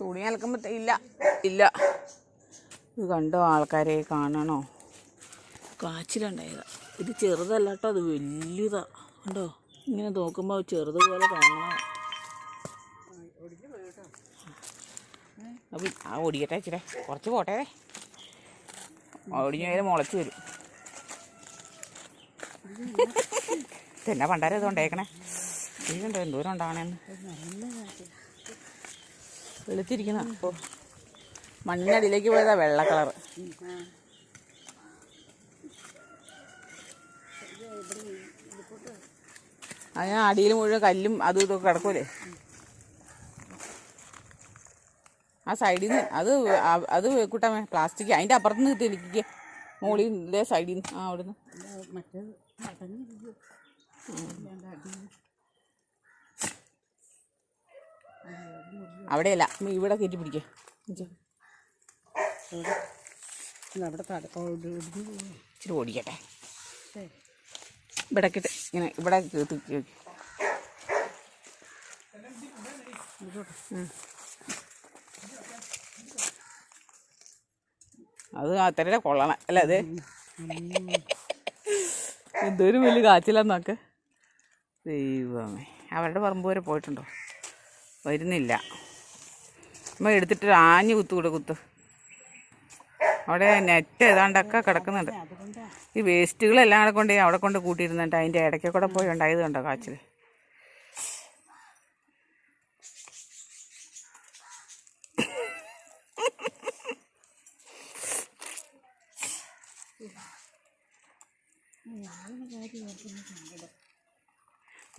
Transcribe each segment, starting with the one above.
തുണി അലക്കുമ്പോൾ ഇല്ല. ഇല്ല. ഇത് കണ്ടോ ആൾക്കാരെ കാണണോ? കാച്ചിലുണ്ടായതാ. ഇത് ചെറുതല്ല കേട്ടോ അത് വലിയതാ കണ്ടോ? ഇങ്ങനെ നോക്കുമ്പോൾ ചെറുതുപോലെ കാണണോ. അപ്പം ആ ഒടിയട്ടെ ഇച്ചിരി. കുറച്ച് പോട്ടെ ഒടിഞ്ഞ നേരം മുളച്ച് വരും. തന്നെ പണ്ടാരം ഇത് കൊണ്ടേക്കണേ? ഇതുണ്ടോ? എന്തോരം ഉണ്ടാവണേന്ന്? വെളുത്തിരിക്കുന്ന അപ്പോ മണ്ണിനടിയിലേക്ക് പോയതാ വെള്ള കളർ. അതിന് അടിയിൽ മുഴുവൻ കല്ലും അതും ഇതൊക്കെ കിടക്കൂലേ? ആ സൈഡിൽ നിന്ന് അത് അത് കൂട്ടാമേ പ്ലാസ്റ്റിക് അതിന്റെ അപ്പുറത്ത് നിന്ന് തിരിക്കുക മുകളിൽ ഇതേ സൈഡിൽ നിന്ന് ആ അവിടുന്ന് മറ്റേത് അവിടെയല്ല. ഇവിടെ കയറ്റി പിടിക്കുക അവിടെ ഇച്ചിരി ഓടിക്കട്ടെ. ഇവിടെ കിട്ട ഇങ്ങനെ ഇവിടെ കീർത്തി. അത് അത്ര കൊള്ളണം. അല്ല അത്? എന്തൊരു വലിയ കാച്ചിലെന്നൊക്കെ ദൈവമേ. അവരുടെ പറമ്പ് വരെ പോയിട്ടുണ്ടോ? വരുന്നില്ല. അമ്മ എടുത്തിട്ട് ആഞ്ഞു ആഞ്ഞ് കുത്തു കൂടെ കുത്ത്. അവിടെ നെറ്റ് ഏതാണ്ടൊക്കെ കിടക്കുന്നുണ്ട്. ഈ വേസ്റ്റുകളെല്ലാം അവിടെ കൊണ്ട് അവിടെ കൊണ്ട് കൂട്ടിയിരുന്നുണ്ട് അതിന്റെ ഇടയ്ക്ക് കൂടെ പോയി ഉണ്ടായത് കണ്ടോ കാച്ചിൽ?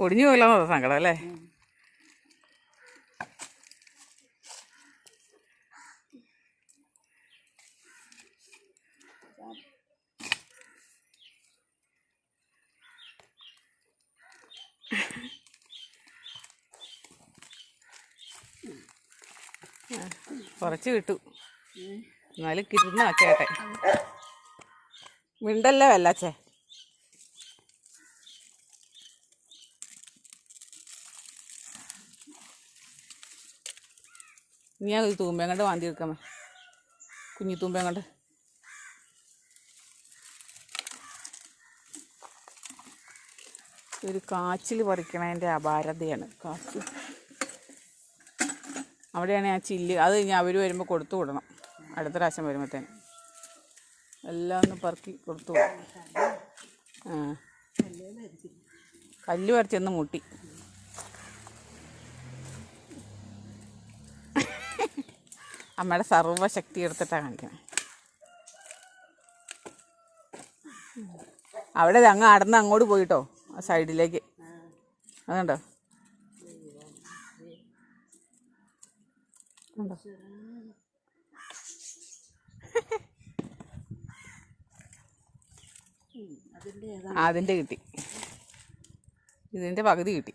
ഒടിഞ്ഞു പോയില്ല സങ്കടം അല്ലേ? കുറച്ച് കിട്ടു. എന്നാലും കിട്ടുന്ന ചേട്ടെ മിണ്ടല്ലേ വല്ലാച്ചേ? നീ ആ തൂമ്പയും കണ്ട് വാന്തി എടുക്കാമേ കുഞ്ഞി തൂമ്പയും കണ്ട്. ഒരു കാച്ചിൽ പറിക്കണതിന്റെ അപാരതയാണ്. കാച്ചിൽ അവിടെയാണ് ആ ചില്ല്. അത് ഞാൻ അവർ വരുമ്പോൾ കൊടുത്തു വിടണം. അടുത്ത പ്രാവശ്യം വരുമ്പോഴത്തേന് എല്ലാം ഒന്ന് പറക്കി കൊടുത്തു വിടണം. കല്ല് പറിച്ചെന്ന് മുട്ടി. അമ്മയുടെ സർവശക്തി എടുത്തിട്ടാണ് കാണിക്കുന്നത് അവിടെ അങ്ങ് അടന്ന് അങ്ങോട്ട് പോയിട്ടോ ആ സൈഡിലേക്ക്. അതുണ്ടോ കണ്ടോ? അതിന്റെ കിട്ടി. ഇതിന്റെ പകുതി കിട്ടി.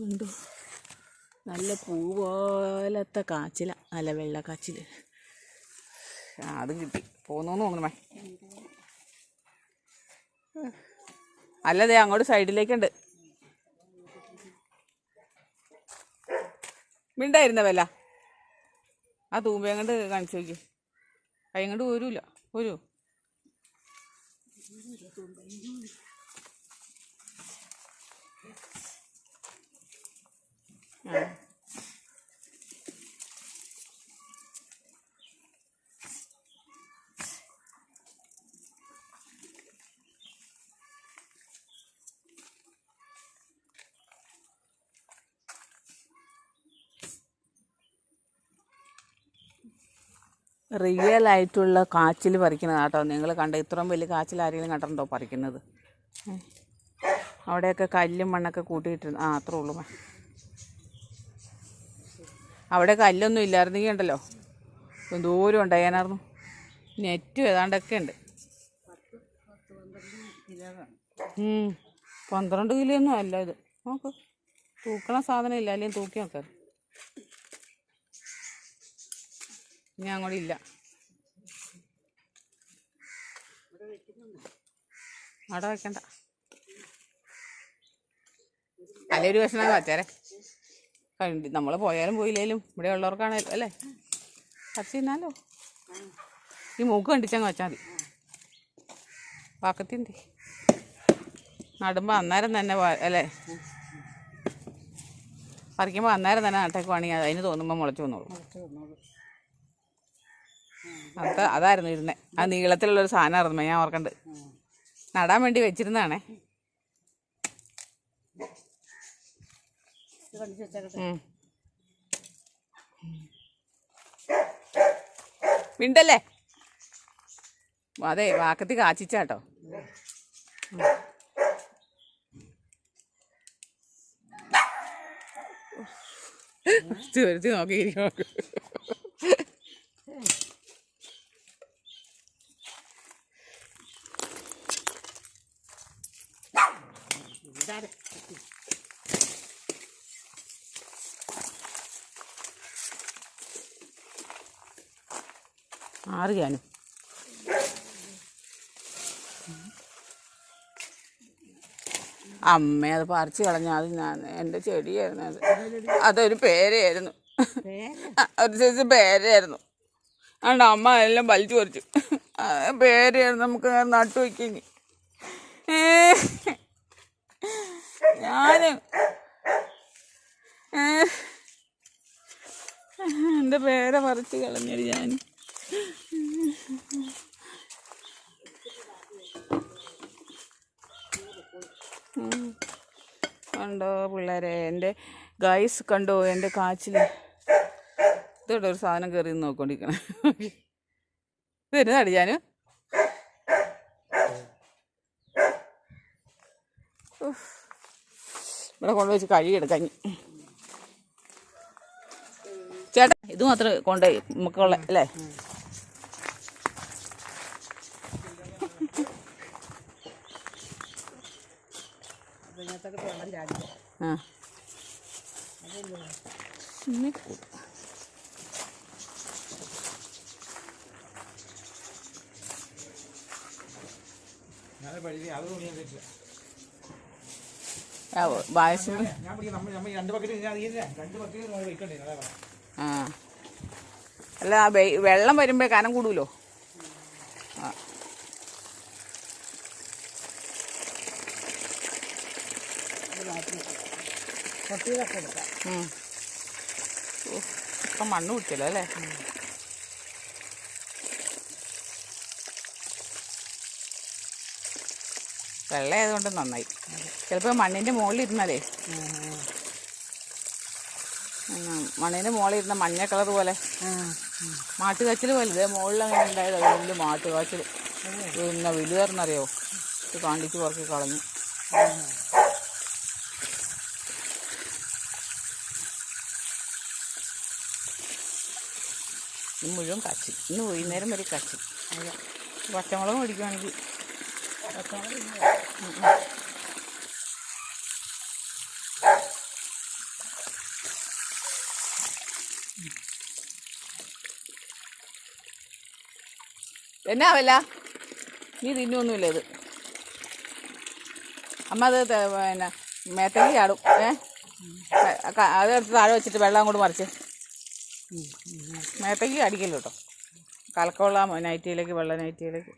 കണ്ടോ നല്ല പൂ പോലത്തെ കാച്ചില നല്ല വെള്ള കാച്ചിൽ ആ അത് കിട്ടി. പോന്നോന്ന് തോന്നണമേ അല്ലതേ അങ്ങോട്ട് സൈഡിലേക്കുണ്ട്. മിണ്ടായിരുന്ന വല്ല ആ തൂമ്പയും കണ്ട് കാണിച്ചു നോക്കി. അയങ്ങോട്ട് കണ്ട് പോരൂ ആ. റിയൽ ആയിട്ടുള്ള കാച്ചിൽ പറിക്കുന്നത് കേട്ടോ. നിങ്ങൾ കണ്ട ഇത്രയും വലിയ കാച്ചിൽ ആരെങ്കിലും കണ്ടിട്ടുണ്ടോ പറിക്കുന്നത്? അവിടെയൊക്കെ കല്ലും മണ്ണൊക്കെ കൂട്ടിയിട്ടിരുന്നു ആ അത്രേ ഉള്ളൂ അവിടെ കല്ലൊന്നും ഇല്ലായിരുന്നെങ്കിൽ ഉണ്ടല്ലോ. ദൂരം ഉണ്ടായിരുന്നു നെറ്റും ഏതാണ്ടൊക്കെ ഉണ്ട്. പന്ത്രണ്ട് കിലോ ഒന്നും അല്ല ഇത്. നോക്ക്. തൂക്കണ സാധനം ഇല്ല. അല്ലെങ്കിൽ തൂക്കി നോക്കാം. ഇനി അങ്ങോട്ട് ഇല്ല. അവിടെ വെക്കണ്ട. അല്ലേ ഒരു കഷ്ണം വച്ചേരെ നമ്മൾ പോയാലും പോയില്ലേലും ഇവിടെ ഉള്ളവർക്കാണേലും അല്ലേ? പറിച്ച് തിന്നാലോ ഈ മൂക്ക് കണ്ടിച്ചങ്ങ് വെച്ചാൽ മതി. പാക്കത്തിന്റെ നടുമ്പോൾ അന്നേരം തന്നെ അല്ലേ? പറിക്കുമ്പോൾ അന്നേരം തന്നെ നട്ടേക്കുവാണെങ്കിൽ അതിന് തോന്നുമ്പോൾ മുളച്ചു വന്നോളൂ. അത് അതായിരുന്നു ഇരുന്നത് ആ നീളത്തിലുള്ളൊരു സാധനമായിരുന്നു ഞാൻ ഓർക്കണ്ട് നടാൻ വേണ്ടി വെച്ചിരുന്നതാണേ. മിണ്ടല്ലേ അതെ വാക്കത്തി കാച്ചിച്ചാട്ടോ നോക്കി നോക്കിയിരിക്കും അമ്മ അത് പറിച്ചു കളഞ്ഞ അത് ഞാൻ എന്റെ ചെടിയായിരുന്നു അത്. അതൊരു പേരയായിരുന്നു. ഒരു സൈസ് പേരയായിരുന്നു. അതുകൊണ്ട് അമ്മ എല്ലാം വലിച്ചു പറിച്ചു. പേരായിരുന്നു പേരയായിരുന്നു നമുക്ക് നട്ടു വയ്ക്കിനി ഞാൻ എന്റെ പേര പറിച്ചു കളഞ്ഞടി ഞാൻ കണ്ടോ പിള്ളേരെ എന്റെ ഗൈസ് കണ്ടോ എന്റെ കാച്ചിൽ ഇതോടെ ഒരു സാധനം കയറി നോക്കൊണ്ടിരിക്കണേ ഇത് വരുന്നതാടി ഞാൻ ഇവിടെ കൊണ്ടുവച്ച് കഴുകിയെടുക്കാം ഇനി. ചേട്ടാ ഇത് മാത്രമേ കൊണ്ടുപോയി നമുക്കുള്ള അല്ലേ അതിനകത്തൊക്കെ വെള്ളം ചാടി ആ ഇനി കൂ- ഞാൻ പഠിക്കുക അതൊന്നും ഞാൻ പറ്റില്ല ആ, വായസ് ഞാൻ പഠിക്കാം നമ്മൾ നമ്മൾ രണ്ട് ബക്കറ്റ് ഞാൻ അറിയില്ല രണ്ട് ബക്കറ്റ് ആ. അല്ല ആ വെ- വെള്ളം വരുമ്പോൾ കനം കൂടുമല്ലോ ആ ഇത് മാറ്റി കൊട്ടിയതൊക്കെ എടുക്കാം ഉം. ഓ, ഇപ്പം മണ്ണ് പിടിച്ചല്ലോ അല്ലേ? വെള്ളമായതുകൊണ്ട് നന്നായി. ചിലപ്പോൾ മണ്ണിന്റെ ഉം, മണ്ണിന്റെ മുകളിൽ ഇരുന്ന മഞ്ഞ കളർ പോലെ. മാട്ടുകാച്ചിൽ പോലെ. ഇതേ മുകളിൽ അങ്ങനെ ഉണ്ടായത് വലിയ മാട്ടുകാച്ചിൽ പിന്നെ വലുതായിരുന്നറിയോ ഇത് കാണ്ടിച്ച് പുറക്കി കളഞ്ഞു. മുഴുവൻ കാച്ചി. ഇന്ന് വൈകുന്നേരം വരെ കാച്ചി. പച്ചമുളക് മേടിക്കുവാണെങ്കിൽ എന്നാ വല്ല നീ തിന്നൊന്നുമില്ല ഇത്. അമ്മ അത് പിന്നെ മേത്തേക്ക് ചാടും. ഏ? അത് അതെടുത്ത് താഴെ വെച്ചിട്ട് വെള്ളം അങ്ങോട്ട് മറിച്ച്. മേത്തേക്ക് അടിക്കല്ലോ കേട്ടോ കലക്കമുള്ള നൈറ്റിയിലേക്ക് വെള്ള നൈറ്റിയിലേക്ക്.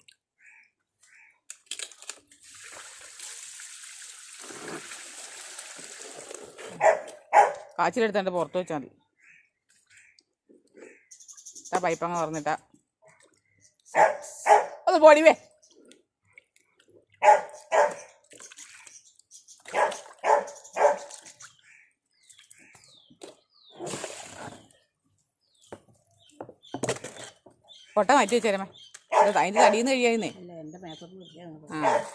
കാച്ചിലെടുത്തോണ്ട് പുറത്ത് വെച്ചാൽ മതി. ആ പൈപ്പങ്ങ് പറഞ്ഞിട്ടാ ഒന്ന് പോടിവേ കൊട്ട മാറ്റി വെച്ചേരമേ അതിന്റെ തടിയിൽ നിന്ന് കഴിയായിരുന്നേ. ആ.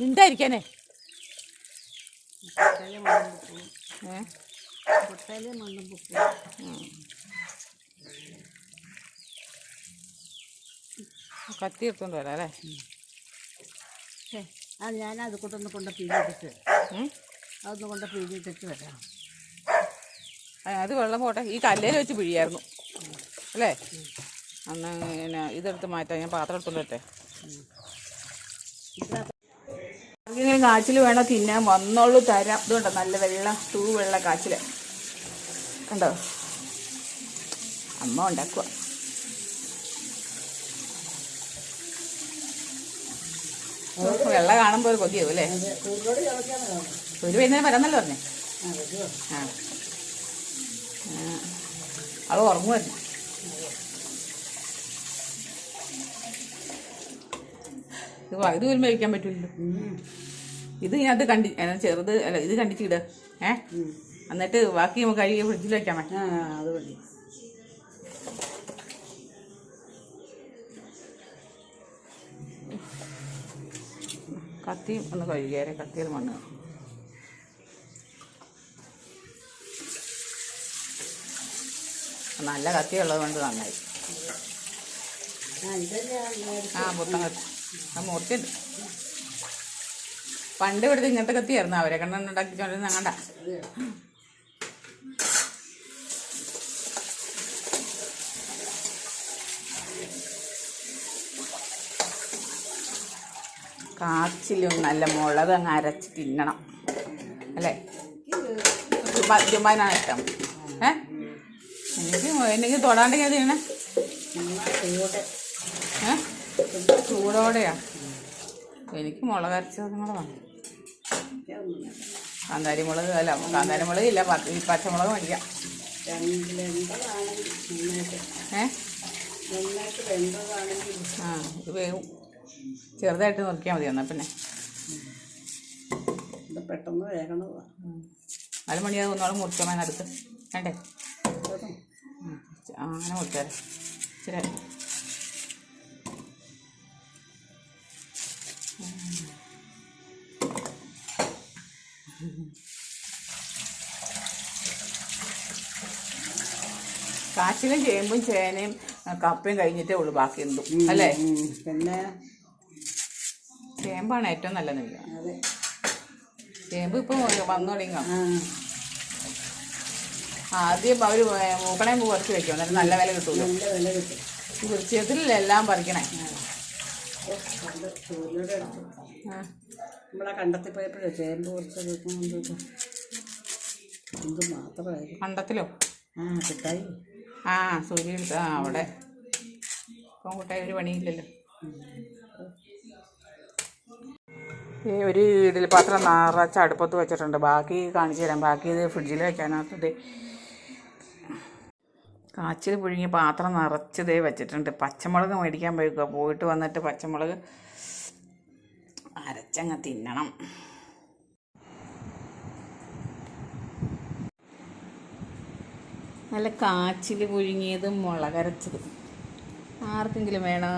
മിണ്ടായിരിക്കാനേ. കത്തി എടുത്തോണ്ട് വരാം അല്ലേ? അത് ഞാൻ അത് കൊണ്ടൊന്ന് കൊണ്ട് പീലിട്ടിട്ട്? അതൊന്ന് കൊണ്ട് പീലിട്ടിട്ട് വരാം. അത് വെള്ളം പോട്ടെ. ഈ കല്ലേൽ വെച്ച് പിഴിയായിരുന്നു. അല്ലേ? അന്ന് പിന്നെ ഇതെടുത്ത് മാറ്റാം. ഞാൻ പാത്രം എടുത്തോണ്ട് വരട്ടെ. കാച്ചിൽ വേണോ തിന്നാൻ? വന്നോളൂ തരാം. ഇതുണ്ടോ? നല്ല വെള്ള തൂ വെള്ള കാച്ചിൽ കണ്ടോ? അമ്മ ഉണ്ടാക്കുക. വെള്ള കാണുമ്പോൾ ഒരു കൊതിയാവും അല്ലേ? ഒരു വൈകുന്നേരം വരാന്നല്ലോ പറഞ്ഞേ? ആ. അവൾ ഉറങ്ങുമായിരുന്നു. ഇത് ഇത് വരുമ്പോൾ കഴിക്കാൻ പറ്റില്ലല്ലോ ഇത് ഇതിനകത്ത് കണ്ടി ചെറുത് അല്ല ഇത് കണ്ടിച്ചിട ഏ? എന്നിട്ട് ബാക്കി നമുക്ക് കഴുകി ഫ്രിഡ്ജിൽ വെക്കാൻ പറ്റും അത് മതി. കത്തിയും ഒന്ന് കഴുകിയാരെ കത്തിയത് മണ്ണ്. നല്ല കത്തി ഉള്ളത് കൊണ്ട് നന്നായി. ആ പുത്തൻ കത്തി. ആ മൂർത്തിയുണ്ട് പണ്ട് ഇവിടുത്തെ ഇങ്ങനത്തെ കത്തിയായിരുന്നു. അവരെ ഞങ്ങണ്ട അങ്ങണ്ട കാച്ചിലും നല്ല മുളക് അങ്ങ് അരച്ച് തിന്നണം. അല്ലേ? ജുമാനാണ് ഇഷ്ടം. ഏ? എനിക്ക് എനിക്ക് തൊടാണ്ടെങ്കിൽ തിന്നണേ? ഏ? ചൂടോടെയാ. എനിക്ക് മുളക് അരച്ചതും കൂടെ വേണം. കാന്താരി മുളക് അല്ല കാന്താരി മുളക് ഇല്ല ഈ പച്ചമുളക് മേടിക്കാം. ഏ? ആ ഇത് വേവും. ചെറുതായിട്ട് നോക്കിയാൽ മതി എന്നാൽ പിന്നെ. പെട്ടെന്ന് വേഗണതാണ് നാല് മണിയാകും ഒന്നോളം മുറിച്ചാൽ മതി അടുത്ത് വേണ്ടേ അങ്ങനെ മുറിച്ചാൽ ഇച്ചിരി കാച്ചിലും ചേമ്പും ചേനയും കപ്പയും കഴിഞ്ഞിട്ടേ ഉള്ളൂ ബാക്കി എന്തും അല്ലേ? പിന്നെ? ചേമ്പാണ് ഏറ്റവും നല്ല എനിക്ക് ചേമ്പ് ഇപ്പൊ വന്നു തുടങ്ങി ആദ്യം അവർ മൂക്കണേ കുറച്ച് വെക്കും നല്ല വില കിട്ടുമല്ലോ നല്ല കിട്ടും. ഈ എല്ലാം പറിക്കണേ? സൂര്യയുടെ അടുത്ത്. നമ്മളെ കണ്ടെത്തി പോയപ്പോഴേ ചേമ്പ് കുറച്ച് വെക്കുന്നുണ്ട് എന്ത് മാത്രമായിരിക്കും കണ്ടത്തിലോ? ആ കിട്ടായി. ആ സൂര്യ എടുത്ത് ആ അവിടെ. ഇപ്പം ഒരു പണിയില്ലല്ലോ. ഈ ഒരു ഇഡലി പാത്രം നിറച്ച് അടുപ്പത്ത് വെച്ചിട്ടുണ്ട്. ബാക്കി കാണിച്ചു തരാം. ബാക്കി ഇത് ഫ്രിഡ്ജിൽ വെക്കാനകത്തത് കാച്ചിൽ പുഴുങ്ങിയ പാത്രം നിറച്ചതേ വെച്ചിട്ടുണ്ട്. പച്ചമുളക് മേടിക്കാൻ പോയിക്കുക പോയിട്ട് വന്നിട്ട് പച്ചമുളക് അരച്ചങ്ങ് തിന്നണം. നല്ല കാച്ചിൽ പുഴുങ്ങിയതും മുളകരച്ചതും. ആർക്കെങ്കിലും വേണോ?